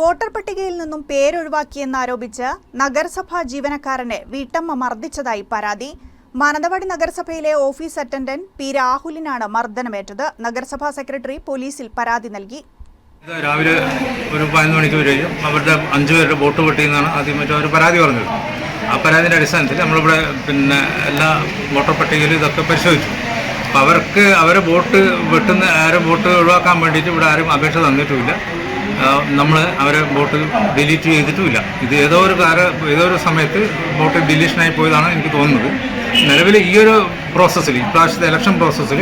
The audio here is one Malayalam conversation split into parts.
വോട്ടർ പട്ടികയിൽ നിന്നും പേരൊഴിവാക്കിയെന്നാരോപിച്ച് നഗരസഭാ ജീവനക്കാരനെ വീട്ടമ്മ മർദ്ദിച്ചതായി പരാതി. മാനന്തവാടി നഗരസഭയിലെ ഓഫീസ് അറ്റൻഡന്റ് പി രാഹുലിനാണ് മർദ്ദനമേറ്റത്. നഗരസഭാ സെക്രട്ടറി പോലീസിൽ പരാതി നൽകി. രാവിലെ ഒരു പതിനൊന്ന് മണിക്ക് വരികയും അവരുടെ അഞ്ചു പേരുടെ വോട്ട് ആദ്യം മറ്റും അവർ പരാതി പറഞ്ഞത്. ആ പരാതിന്റെ അടിസ്ഥാനത്തിൽ നമ്മളിവിടെ പിന്നെ എല്ലാ വോട്ടർ പട്ടികയിലും ഇതൊക്കെ പരിശോധിച്ചു. അപ്പോൾ അവർക്ക് അവരെ ബോട്ട് വെട്ടുന്ന ആരും ബോട്ട് ഒഴിവാക്കാൻ വേണ്ടിയിട്ട് ഇവിടെ ആരും അപേക്ഷ തന്നിട്ടുമില്ല. നമ്മൾ അവരെ വോട്ട് ഡിലീറ്റ് ചെയ്തിട്ടുമില്ല. ഇത് ഏതോ ഒരു കാര ഏതോ ഒരു സമയത്ത് ബോട്ട് ഡിലീഷനായി പോയതാണ് എനിക്ക് തോന്നുന്നത്. നിലവിൽ ഈ ഒരു പ്രോസസ്സിൽ ഇപ്രാവശ്യത്തെ ഇലക്ഷൻ പ്രോസസ്സിൽ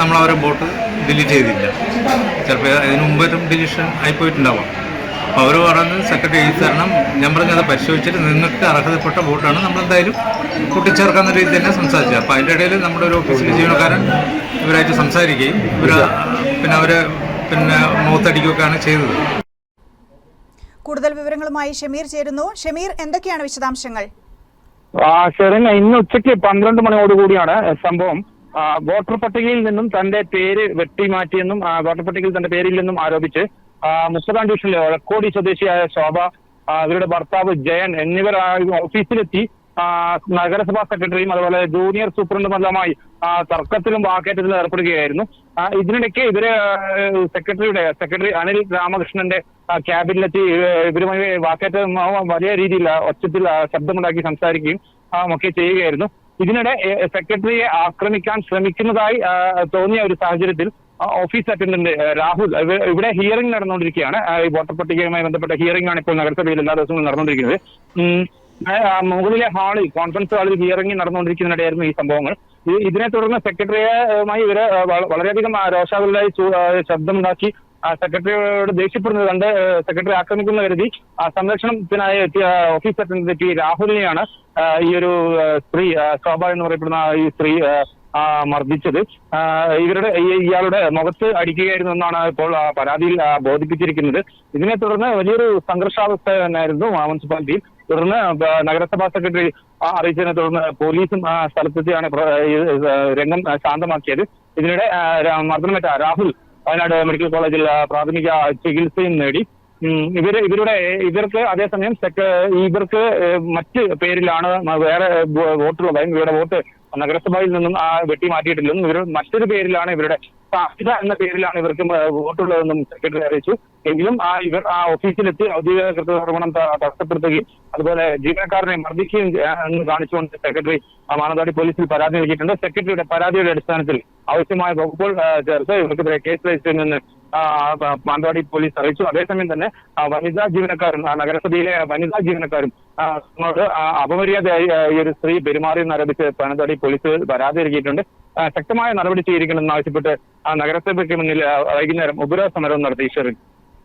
നമ്മൾ അവരെ ബോട്ട് ഡിലീറ്റ് ചെയ്തില്ല. ചിലപ്പോൾ അതിന് മുമ്പ് ഡിലീഷൻ ആയിപ്പോയിട്ടുണ്ടാവാം അപ്പോൾ അവർ പറയുന്നത് സെക്രട്ടറി എഴുതി തരണം. ഞാൻ പറഞ്ഞത് പരിശോധിച്ചിട്ട് നിങ്ങൾക്ക് അർഹതപ്പെട്ട വോട്ടാണ്. നമ്മളെന്തായാലും കൂട്ടിച്ചേർക്കാവുന്ന രീതിയിൽ തന്നെ സംസാരിച്ചത് അപ്പോൾ അതിന്റെ ഇടയിൽ നമ്മുടെ ഒരു ഓഫീസിലെ ജീവനക്കാരൻ ഇവരായിട്ട് സംസാരിക്കുകയും ഇവർ പിന്നെ അവർ പിന്നെ മൂത്തടിക്കുകയൊക്കെയാണ് ചെയ്തത്. കൂടുതൽ വിവരങ്ങളുമായി ഷമീർ ചേരുന്നു. ഷമീർ എന്തൊക്കെയാണ് വിശദാംശങ്ങൾ? ആ ശരണ്യ ഇന്ന് ഉച്ചയ്ക്ക് പന്ത്രണ്ട് മണിയോടുകൂടിയാണ് സംഭവം. വോട്ടർ പട്ടികയിൽ നിന്നും തന്റെ പേര് വെട്ടിമാറ്റിയെന്നും മാറ്റിയെന്നും വോട്ടർ പട്ടികയിൽ തന്റെ പേരിൽ നിന്നും ആരോപിച്ച് മുസ്തഫാൻ മുപ്പതാം ഡിവിഷനിലെ സ്വദേശിയായ ശോഭ ഇവരുടെ ഭർത്താവ് ജയൻ എന്നിവർ ഓഫീസിലെത്തി. നഗരസഭാ സെക്രട്ടറിയും അതുപോലെ ജൂനിയർ സൂപ്രണ്ടുമെല്ലാമായി തർക്കത്തിലും വാക്കേറ്റത്തിലും ഏർപ്പെടുകയായിരുന്നു. ഇതിനിടയ്ക്ക് ഇവർ സെക്രട്ടറിയുടെ സെക്രട്ടറി അനിൽ രാമകൃഷ്ണന്റെ ഇവ- ഇവരുമായി വാക്കേറ്റം വലിയ രീതിയിൽ ഒച്ചത്തിൽ ശബ്ദമുണ്ടാക്കി സംസാരിക്കുകയും ഒക്കെ ചെയ്യുകയായിരുന്നു. ഇതിനിടെ സെക്രട്ടറിയെ ആക്രമിക്കാൻ ശ്രമിക്കുന്നതായി തോന്നിയ ഒരു സാഹചര്യത്തിൽ ഓഫീസ് അറ്റൻഡന്റ് രാഹുൽ ഇവിടെ ഹിയറിംഗ് നടന്നുകൊണ്ടിരിക്കുകയാണ്. ഈ വോട്ടർ പട്ടികയുമായി ബന്ധപ്പെട്ട ഹിയറിംഗ് ആണ് ഇപ്പോൾ നഗരസഭയിൽ എല്ലാ ദിവസവും നടന്നുകൊണ്ടിരിക്കുന്നത്. മുകളിലെ ഹാളിൽ കോൺഫറൻസ് ഹാളിൽ ഹിയറിംഗ് നടന്നുകൊണ്ടിരിക്കുന്നതിനിടെയായിരുന്നു ഈ സംഭവങ്ങൾ. ഇതിനെ തുടർന്ന് സെക്രട്ടറിയുമായി ഇവർ വളരെയധികം രോഷാകുലരായി ശബ്ദമുണ്ടാക്കി. സെക്രട്ടറിയോട് ദേഷ്യപ്പെടുന്നത് കണ്ട് സെക്രട്ടറി ആക്രമിക്കുന്ന കരുതി സംരക്ഷണത്തിനായി എത്തിയ ഓഫീസ് അറ്റൻഡന്റ് ടി രാഹുലിനെയാണ് ഈ ഒരു സ്ത്രീ ശോഭ എന്ന് പറയപ്പെടുന്ന ഈ സ്ത്രീ മർദ്ദിച്ചത്. ഇവരുടെ ഇയാളുടെ മുഖത്ത് അടിക്കുകയായിരുന്നു എന്നാണ് ഇപ്പോൾ പരാതിയിൽ ബോധിപ്പിച്ചിരിക്കുന്നത്. ഇതിനെ തുടർന്ന് വലിയൊരു സംഘർഷാവസ്ഥ തന്നെയായിരുന്നു മുനിസിപ്പാലിറ്റിയിൽ. തുടർന്ന് നഗരസഭാ സെക്രട്ടറി അറിയിച്ചതിനെ തുടർന്ന് പോലീസും സ്ഥലത്തെത്തിയാണ് രംഗം ശാന്തമാക്കിയത്. ഇതിനിടെ മർദ്ദനമേറ്റ രാഹുൽ വയനാട് മെഡിക്കൽ കോളേജിൽ പ്രാഥമിക ചികിത്സയും നേടി. ഇവർ ഇവരുടെ ഇവർക്ക് അതേസമയം ഇവർക്ക് മറ്റ് പേരിലാണ് വേറെ വോട്ടുള്ളതായും ഇവരുടെ വോട്ട് നഗരസഭയിൽ നിന്നും വെട്ടി മാറ്റിയിട്ടില്ലെന്നും ഇവർ മറ്റൊരു പേരിലാണ് ഇവരുടെ സാധ്യത എന്ന പേരിലാണ് ഇവർക്ക് വോട്ടുള്ളതെന്നും സെക്രട്ടറി അറിയിച്ചു. എങ്കിലും ആ ഇവർ ആ ഓഫീസിലെത്തി ഔദ്യോഗിക കൃത്യനിർവഹണം തടസ്സപ്പെടുത്തുകയും അതുപോലെ ജീവനക്കാരനെ മർദ്ദിക്കുകയും എന്ന് കാണിച്ചുകൊണ്ട് സെക്രട്ടറി മാനന്തവാടി പോലീസിൽ പരാതി നൽകിയിട്ടുണ്ട്. സെക്രട്ടറിയുടെ പരാതിയുടെ അടിസ്ഥാനത്തിൽ ആവശ്യമായ വകുപ്പുകൾ ചേർത്ത് ഇവർക്കെതിരെ കേസ് രജിസ്റ്റർ നിന്ന് മാനന്തവാടി പോലീസ് അറിയിച്ചു. അതേസമയം തന്നെ വനിതാ ജീവനക്കാരും നഗരസഭയിലെ വനിതാ ജീവനക്കാരും അപമര്യാദയായി ഈ ഒരു സ്ത്രീ പെരുമാറിയെന്ന് ആരോപിച്ച് മാനന്തവാടി പോലീസ് പരാതി നൽകിയിട്ടുണ്ട്. ശക്തമായ നടപടി സ്വീകരിക്കണമെന്ന് ആവശ്യപ്പെട്ട് നഗരസഭയ്ക്ക് മുന്നിൽ വൈകുന്നേരം ഉപരോധ സമരം നടത്തി. ഈശ്വരൻ.